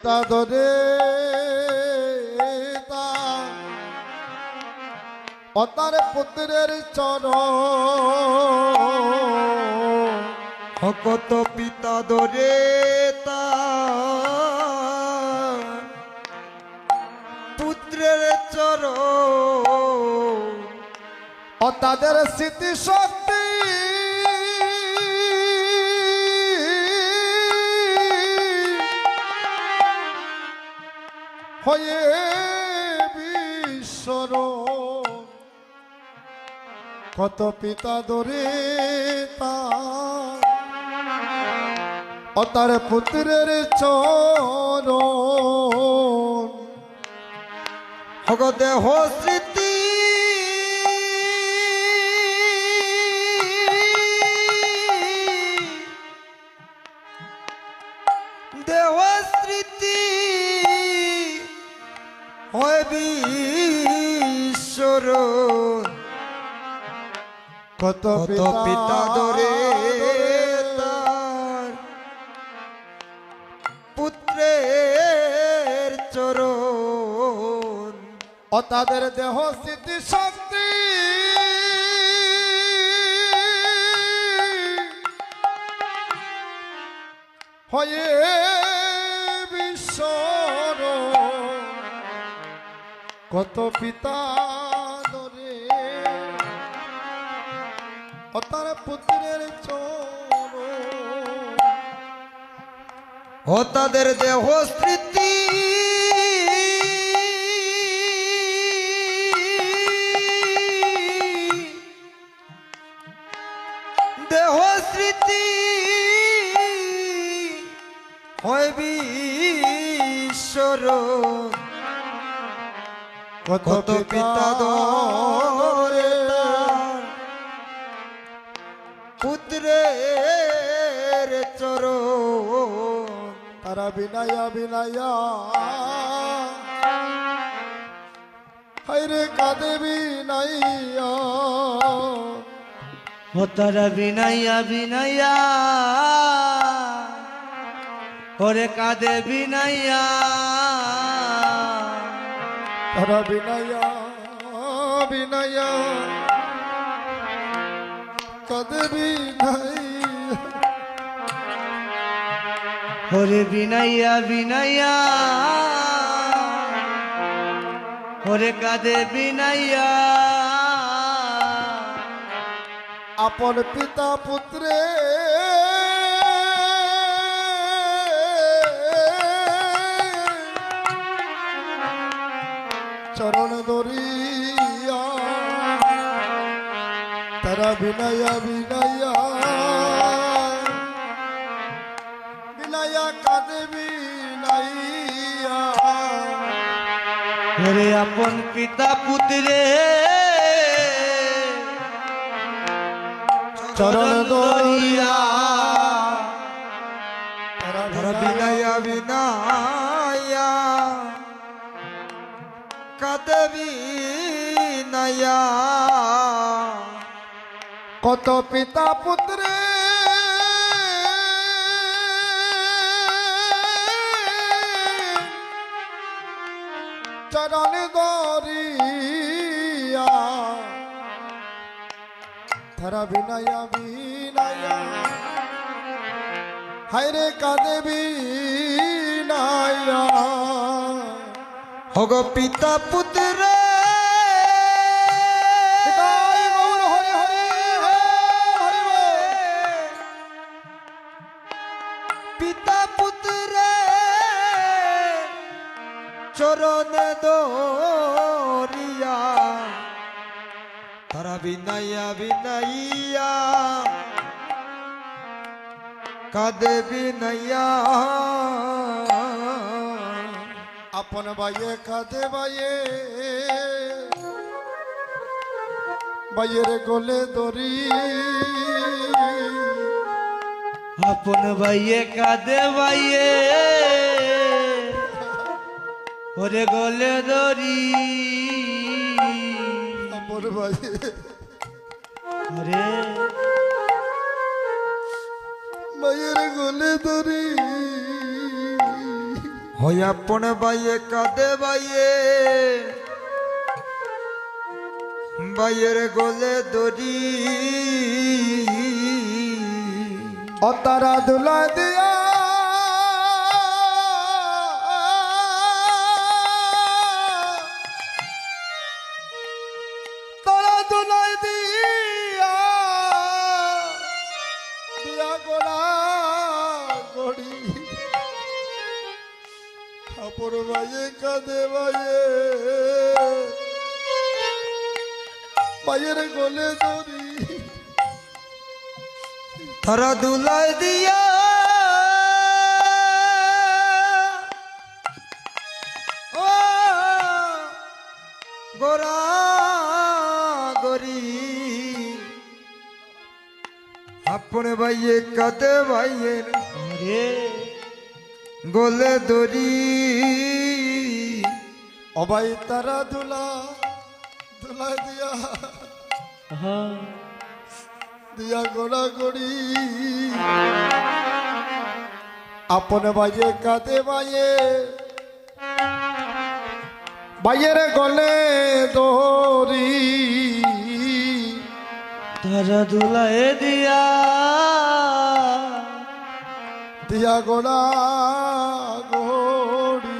তাদরে তা। অতার পুত্রের চর ভকত পিতা দরে তার পুত্রের চর ও তাদের স্মৃতি শক্তি হয়ে বিশ্বর। কত পিতা দরে তার। পুত্রের চর দেহ স্মৃতি বিশ্বর কত পিতা দরে তার পুত্রের চরণ। ও তাদের দেহ স্থিতি শক্তি। হয়ে বিশ্বর কত পিতা ধরে। ও তার পুত্রের চোর ও তাদের দেহ স্মৃতি কত পিতা দরে পুত্রের চরণ। তারা বিনায়া বিনায়া। হাইরে কাঁদে বিনাইয়া ও তারা বিনাইয়া বিনাইয়া ওরে কাঁদে বিনাইয়া বিনায়া বিনায়া। কাঁদে বিনাইয়া বিনাইয়া ওরে কাঁদে বিনাইয়া আপন পিতা পুত্রে চরণ দরিয়া তারা বিনায়া বিনায়া। বিনায়া কাঁদে বিনাইয়া ওরে আপন পিতা পুত্রে। চরণ দরিয়া তারা বিনায়া বিনায়া। বিনায়া কাদে বিনায়া কত পিতা পুত্রে। চরণ দরিয়া ধরা বিনয়া বিনয়া। হায়রে কাঁদে বিনয়া হগ পিতা পুত্র। পিতা পুত্র চরণ দরিয়া তারা বিনাইয়া বিনাইয়া কাদে বিনাইয়া আপন বাইয়ে কাঁদে বাইয়ে। বাইয়ের গোলে দরি আপন ভাইয়ে কাঁদে ভাইয়ে ওরে গলে দরি আপন বাইয়ে। আরে। মায়ের গোলে ধরি হয় আপন বাইয়ে কাঁদে বাইয়ে বাইয়ের গলে দড়ি। অতারা দুলা দিয়া কাপড় বাইয়ে কাঁদে বাইয়ে বাইয়ের গলে দড়ি তারা দুলাই দিয়া ও গোরা গরি। আপন ভাইয়ে কাঁদে ভাইয়ের আরে। গলে দড়ি। অবাই তারা দুলা দুলা দিয়া হ্যাঁ দিয়া গোড়া গড়ি আপন বাজে কাঁদে বাজে বাইয়ের গলে দোরি তারা দুলায় দিয়া দিয়া গোড়া গড়ি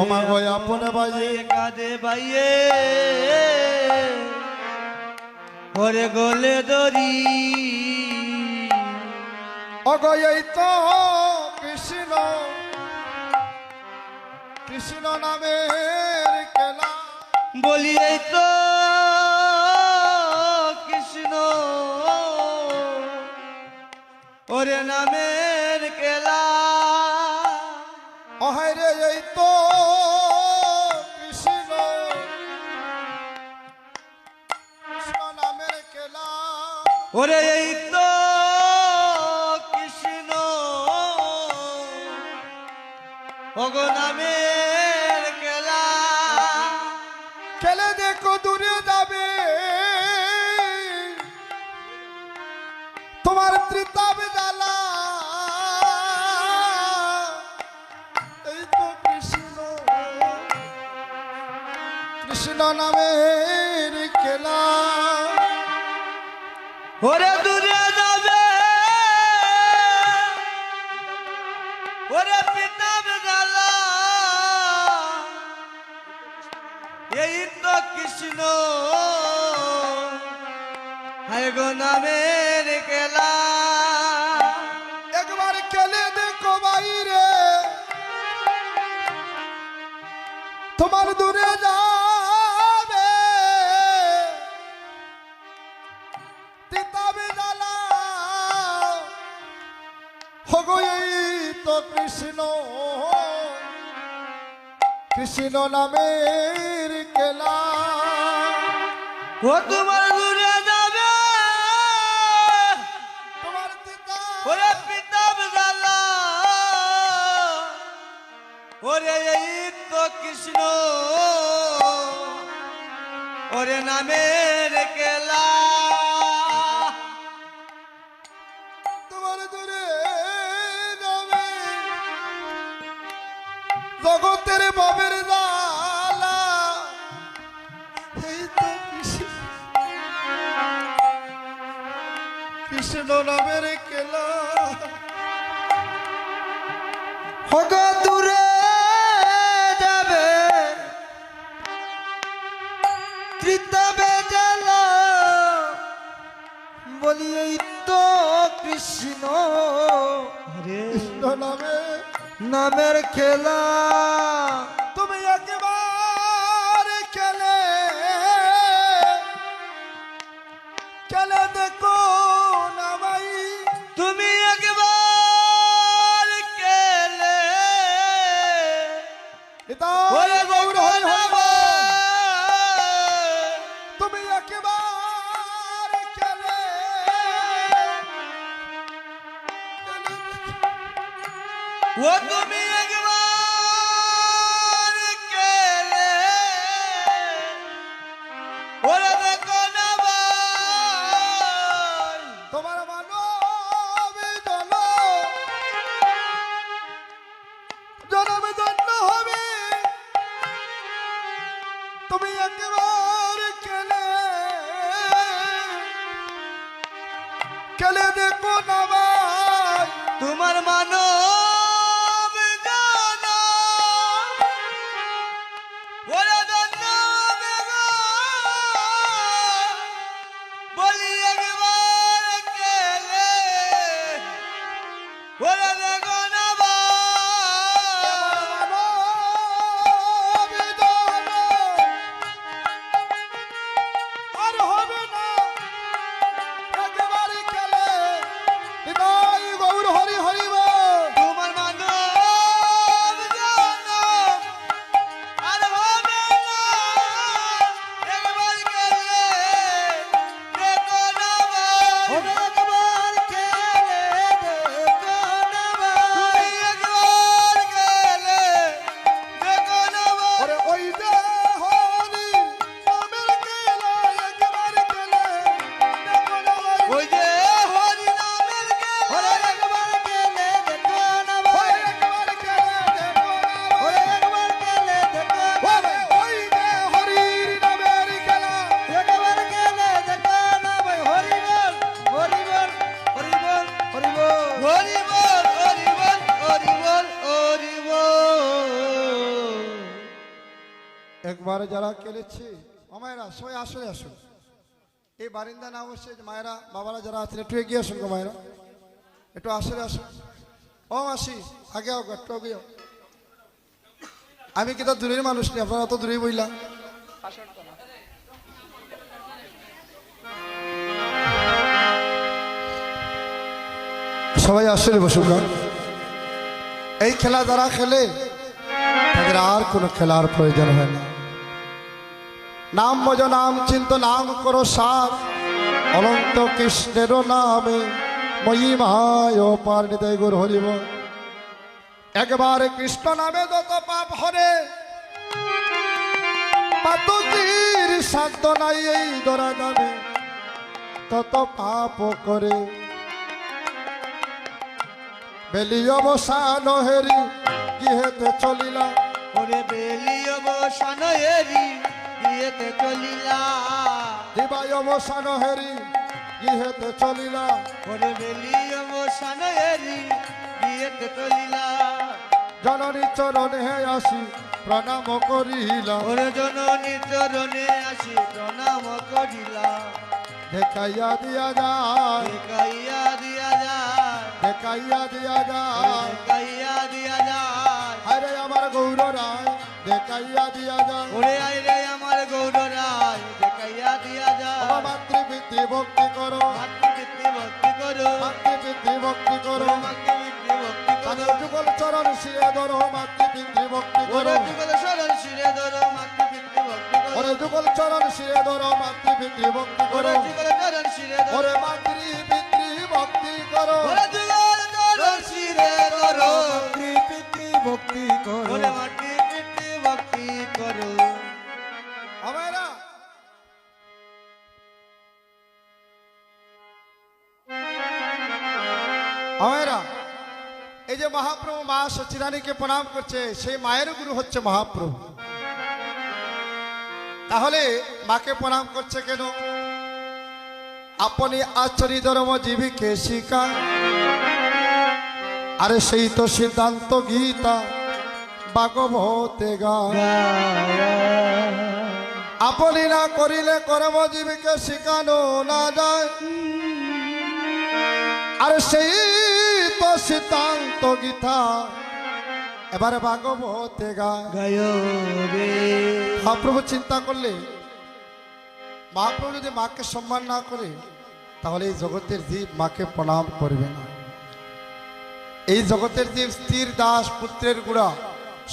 অমা গয় আপন বাজে কাঁদে বাইয়ে ওরে গলে দড়ি। অগয় তো কৃষ্ণ। কৃষ্ণ নামের কেলা বলি এই তো কৃষ্ণ। ওরে নামের কেলা। অহায় রে এই হায় গো নামের কেলা একবার খেলে দেখো বাইরে। তোমার দূরে যাবে। তিতাবে জ্বালা হগো এই তো কৃষ্ণ। কৃষ্ণ নামের কেলা ও তোমার ওরে এই তো কৃষ্ণ। ওরে নামের কেলা তোমার দূরে যাবে জগতের বাবের জালা এই তো কৃষ্ণ। নামের কেলা হগ দূরে তো কৃষ্ণ। কৃষ্ণ নামে। নামের খেলা। একবার যারা খেলেছে ও মায়েরা, সবাই আসলে আসুন। এই বারিন্দা না বসে মায়েরা, বাবারা যারা আছেন, একটু এগিয়ে আসুন গো মায়েরা। একটু আসলে আসুন। ও মাসি, আগে হোক একটু আগে আমি কি তো দূরের মানুষ নেই আপনারা অত দূরেই বইলাম। সবাই আসলে বসুন। এই খেলা যারা খেলে, তাদের আর কোনো খেলার প্রয়োজন হয় না। নাম মজ, নাম চিন্ত, নাম করো সার। অনন্ত কৃষ্ণের নামে মহিমায় পার নিতাই গুর হরিব। একবারে কৃষ্ণ নামে যত পাপ হরে পাতকির নাই এই দরা তত পাপ করে। বেলি অবসান হেরি, গৃহেতে চলিলা বেলি অবসান এরি দিয়েতে চলিলা দিবাই অবসান হেরি গৃহেতে চলিলা। ওরে বেলি অবসান এরি দিয়েতে চলিলা। জননী চরণে আসি প্রণাম করিলা। ওরে জননী চরণে আসি প্রণাম করিলা। দেখাইয়া দিয়া যায় দেখাইয়া দিয়া যায়। দেখাইয়া দিয়া যায়। দেখাইয়া দিয়া যায়। আরে আমার গৌর রায় দেখাইয়া দিয়া যায় ওরে আইরে আমার গৌর রায় দেখাইয়া দিয়া আমার মাতৃপিতৃ ভক্তি করো। মাতৃপিতৃ ভক্তি করো। মাতৃপিতৃ ভক্তি করো। যুগল চরণ শিরে ধরো মাতৃপিতৃ ভক্তি করো। যুগল শরণ শিরে ধরো মাতৃপিতৃ ভক্তি করো। ওরে যুগল চরণ শিরে ধরো মাতৃপিতৃ ভক্তি করো। যুগল চরণ শিরে ধরো। ওরে মাতৃপিতৃ ভক্তি করো। আমারা এই যে মহাপ্রভু মা সচিরানীকে প্রণাম করছে, সেই মায়ের গুরু হচ্ছে মহাপ্রভু। তাহলে মাকে প্রণাম করছে কেন? আপনি আচরি ধর্ম জীবিকে শিকা? আরে সেই তো সিদ্ধান্ত গীতা, ভাগবতে গা আপনি না করিলে কর্মজীবীকে শিখানো না যায়। আর সেই তো সিদ্ধান্ত গীতা। এবারে ভাগবতে গা। গায় রে মহাপ্রভু চিন্তা করলে মহাপ্রভু যদি মাকে সম্মান না করে তাহলে এই জগতের জীব মাকে প্রণাম করবে না। এই জগতের জীব স্ত্রীর দাস পুত্রের গুড়া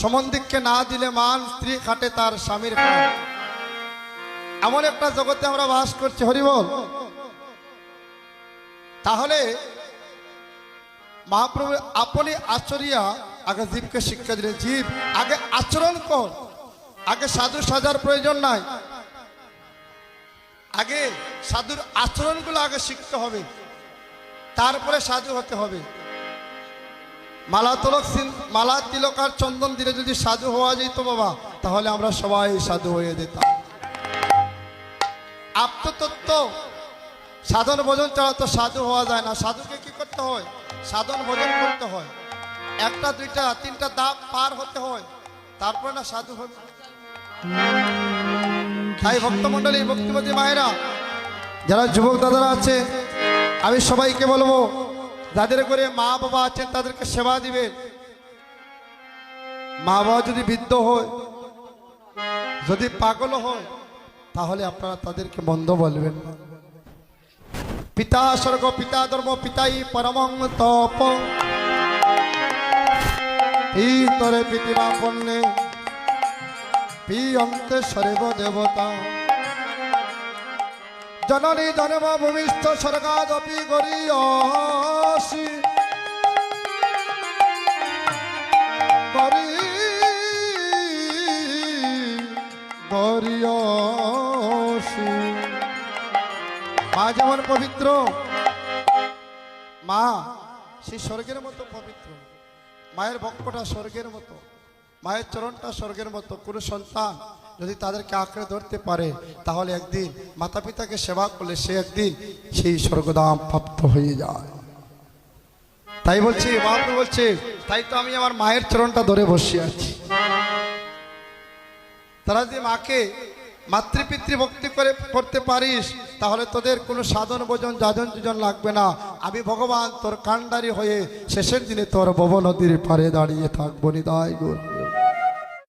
সম্বন্ধিককে না দিলে মান স্ত্রী খাটে তার স্বামীর এমন একটা জগতে আমরা বাস করছি হরিবল। তাহলে মহাপ্রভু আপনি আচরিয়া আগে জীবকে শিক্ষা দিলেন। জীব, আগে আচরণ কর। আগে সাধু সাজার প্রয়োজন নাই। আগে সাধুর আচরণগুলো আগে শিখতে হবে। তারপরে সাধু হতে হবে। মালা তিলক মালা তিলক আর চন্দন দিলে যদি সাধু হওয়া যেত বাবা, তাহলে আমরা সবাই সাধু হয়ে যেতাম। আত্মতত্ত্ব, সাধন ভোজন ছাড়া তো সাধু হওয়া যায় না। সাধুকে কি করতে হয়? সাধন ভোজন করতে হয়। একটা, দুইটা, তিনটা দাপ পার হতে হয়। তারপরে না সাধু হবে। তাই ভক্তমণ্ডলী, ভক্তিমতী মায়েরা, যারা যুবক দাদারা আছে, আমি সবাইকে বলব, যাদের করে মা বাবা আছেন, তাদেরকে সেবা দিবেন। মা বাবা যদি বৃদ্ধ হয়, যদি পাগল হয়, তাহলে আপনারা তাদেরকে বন্ধ বলবেন না। পিতা স্বর্গ, পিতা ধর্ম, পিতাই পরমং তপ। পিতরে পিতিমা পণ্যে পি অন্তে সর্ব দেবতা। জননী জন্ম ভূমিষ্ঠ স্বর্গাদপি গরিয়সি গরি গরিয়সি মা যেমন পবিত্র, মা সেই স্বর্গের মতো পবিত্র। মায়ের বক্ষটা স্বর্গের মতো, মায়ের চরণটা স্বর্গের মতো। কোনো সন্তান যদি তাদেরকে আঁকড়ে ধরতে পারে, তাহলে একদিন মাতা পিতাকে সেবা করলে সে একদিন সেই স্বর্গদাম প্রাপ্ত হয়ে যায়। তাই বলছি মহাপ্রভু বলছে, তাই তো আমি আমার মায়ের চরণটা ধরে বসে আছি। তারা যদি মাকে মাতৃপিতৃ ভক্তি করে করতে পারিস, তাহলে তোদের কোনো সাধন ভোজন, যাজন যোজন লাগবে না। আমি ভগবান তোর কাণ্ডারি হয়ে শেষের দিনে তোর ভব নদীর পারে দাঁড়িয়ে থাকব নিদায় গুণ।